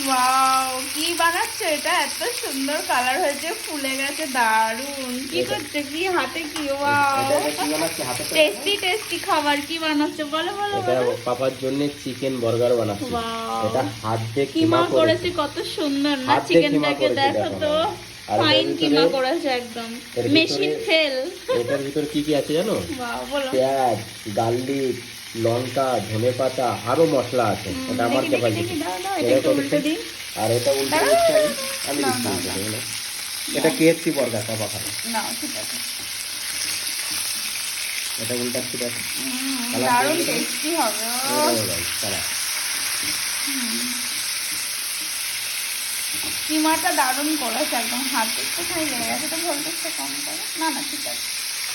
Wow কি বানাচ্ছো এটা? এত সুন্দর কালার হয়েছে ফুলে গেছে দারুণ কি করছ? কি হাতে কি? ওয়াও? টেস্টি টেস্টি খাবার কি বানাচ্ছো? বলো বলো এটা পাপার জন্য চিকেন বার্গার বানাচ্ছি. এটা হাত দিয়ে কিমা করেছে। কত সুন্দর না চিকেনটাকে দেখো তো। ফাইন কিমা করেছে একদম। মেশিন ফেল এটার ভিতরে কি কি আছে জানো? ওয়াও বলো। পেঁয়াজ গার্লিক লঙ্কা ধনে পাতা আরও মশলা আছে। এটা আমার ক্যাপাসিটি দিই। আর এটা উল্টে আমি। এটা কেএফসি বার্গার পাপা খাবে এটা উল্টাচ্ছি দেখ। কিমাটা দারুণ করেছে একদম হাতে। কোথায় লেগে গেছে তো ভোল্টেজটা কম করে। না না ঠিক আছে।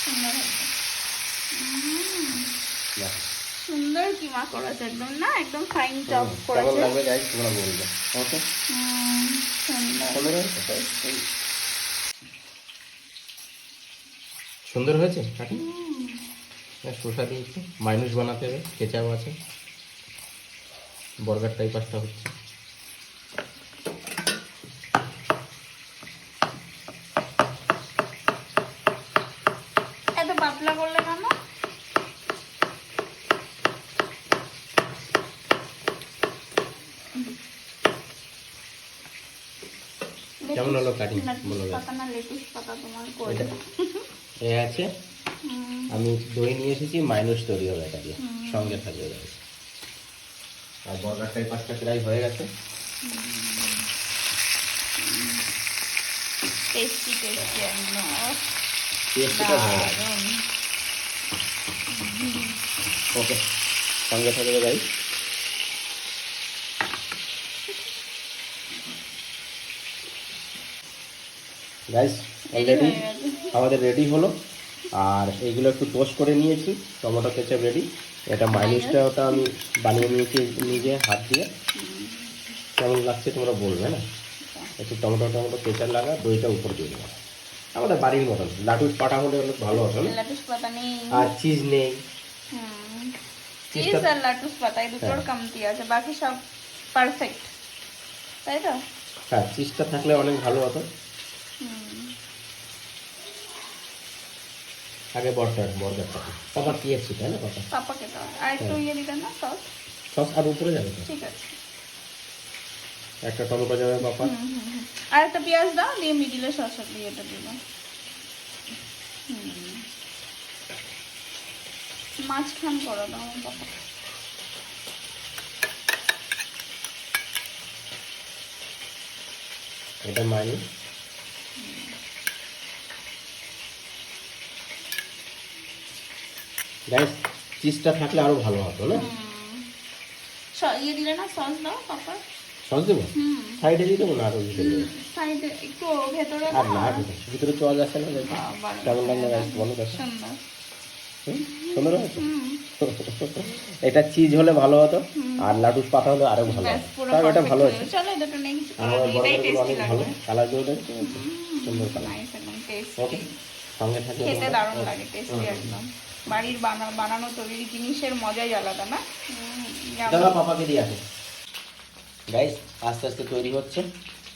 সুন্দর হয়েছে। সুন্দর কিমা করেছে একদম না একদম ফাইন চপ কেমন করেছে। লাগবে যাই তোমরা বলবে ওকে? সুন্দর। সুন্দর হয়েছে কাটি শসা দিয়েছি মাইনুস বানাতে হবে কেচাপ আছে। বর্গার টাইপ পাস্তা হচ্ছে। এত পাতলা করলে কেন কেমন হলো কাটিং বলো এ আছে? আমি দই নিয়ে এসেছি মাইনুস তৈরি হবে এটা দিয়ে। সঙ্গে থাকবে আর বর্গার টাইপ পাস্তা প্রায় হয়ে গেছে। টেস্টি টেস্টি একদম টেস্টটা ওকে সঙ্গে থাকবে গাইস গাইস অলরেডি আমাদের রেডি হলো। আর এগুলো একটু টোস্ট করে নিয়েছি। টমেটো কেচাপ রেডি এটা মাইনিসটা ওটা আমি বানিয়ে নিয়েছি নিজে হাত দিয়ে। কেমন লাগছে তোমরা বলবে না? একটু টমেটো টমেটো কেচাপ লাগা দইটা উপর দিয়ে দেবো। আমাদের বাড়ির মতন। লাটুস পাটা হলে অনেক ভালো না? পাতা আর চিজ নেই। চিজ চিজটা- আর লেটুস পাতা এই দুটোর হ্যাঁ। কমতি আছে বাকি সব পারফেক্ট তাই তো? হ্যাঁ চিজটা থাকলে অনেক ভালো হতো। আগে বর্ডার বর্ডারটা পাপা কি আছে তাই না পাপা পাপাকে দাও। আর একটু হ্যাঁ। ইয়ে দিবেন না সস? সস আর উপরে যাবে ঠিক আছে। একটা টমেটো যাবে পাপা। আর একটা পেঁয়াজ দাও দিয়ে মিডিলে সস দিয়ে এটা দিবে। হুম। মাঝখান করে দাও পাপা। এটা মাইনি। গাইস চিজটা থাকলে আরও ভালো হতো না? ইয়ে দিলে না সস দাও পাপা। সস দেবো? সাইডে দিয়ে দেবো না আরও ভিতরে দেবো? সাইডে একটু ভেতরে আর না না ভিতরে। ভিতরে চল যাচ্ছে না কেমন লাগল গাইস বলো দেখো। সুন্দর। হয়েছে? এটা চিজ হলে ভালো হতো আর লাডুস পাতা হলে আরও ভালো এটা ভালো হয়ে হয়েছে। অনেক ভালো। কালার সুন্দর কালার Nice একদম ওকে সঙ্গে থাকলে খেতে দারুণ লাগে টেস্টি একদম। বাড়ির বানা- বানানো তৈরি জিনিসের মজাই আলাদা না? দাদা পাপাকে দিয়ে আসে। গাইস আস্তে আস্তে তৈরি হচ্ছে।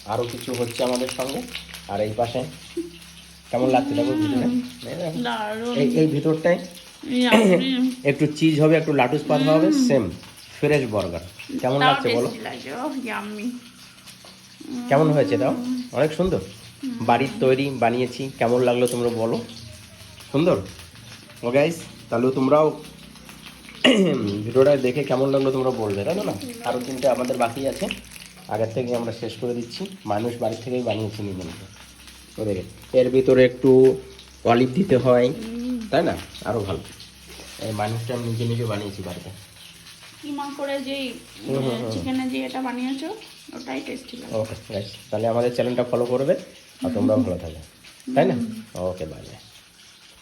আরও কিছু হচ্ছে আমাদের সঙ্গে। আর এই পাশে কেমন লাগছে দেখো ভিতরে? এই yummy। একটু চিজ হবে একটু লাটুস পাতা হবে সেম ফ্রেশ বার্গার কেমন লাগছে বলো। কেমন হয়েছে তাও অনেক সুন্দর। বাড়ির তৈরি বানিয়েছি। কেমন লাগল তোমরা বলো। সুন্দর। ও গাইস তাহলে তোমরাও ভিডিওটা দেখে কেমন লাগল তোমরা বলবে তাই না? আরও তিনটে আমাদের বাকি আছে। আগের থেকে আমরা শেষ করে দিচ্ছি। মানুষ বাড়ি থেকেই বানিয়েছি নিজে নিজে। ওদের এর ভিতরে একটু অলিভ দিতে হয় তাই না? আরও ভালো। এই মানুষটা আমি নিজে নিজে বানিয়েছি বাড়িতে। কিমা করে যে হুম, হুম, হুম। চিকেনে যে এটা বানিয়েছো ওটাই টেস্টি লাগে। ওকে তাহলে আমাদের চ্যানেলটা ফলো করবে। আর তোমরাও ভালো থাকো। তাই না? Okay bye bye